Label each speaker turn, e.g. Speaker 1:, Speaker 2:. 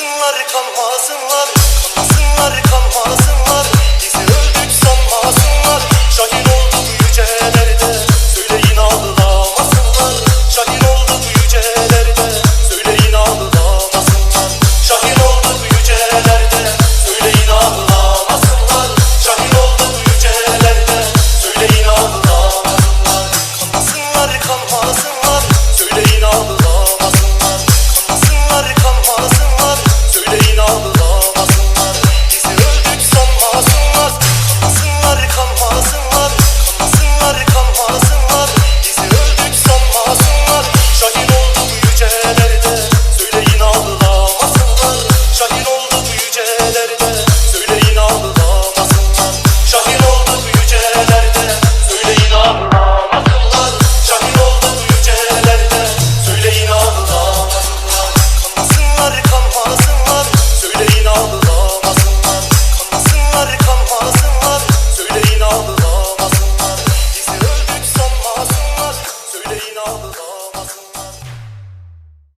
Speaker 1: Kanmasınlar, kanmasınlar, kanmasınlar, kanmasınlar Bizi öldük sanmasınlar, şahin olduk yücelerde. Söyleyin ağlamasınlar, şahin olduk yücelerde. Söyleyin ağlamasınlar, şahin olduk yücelerde. Söyleyin ağlamasınlar, şahin olduk yücelerde. Söyleyin ağlamasınlar, kanmasınlar, kanmasınlar Söyleyin ağlamasınlar. all the.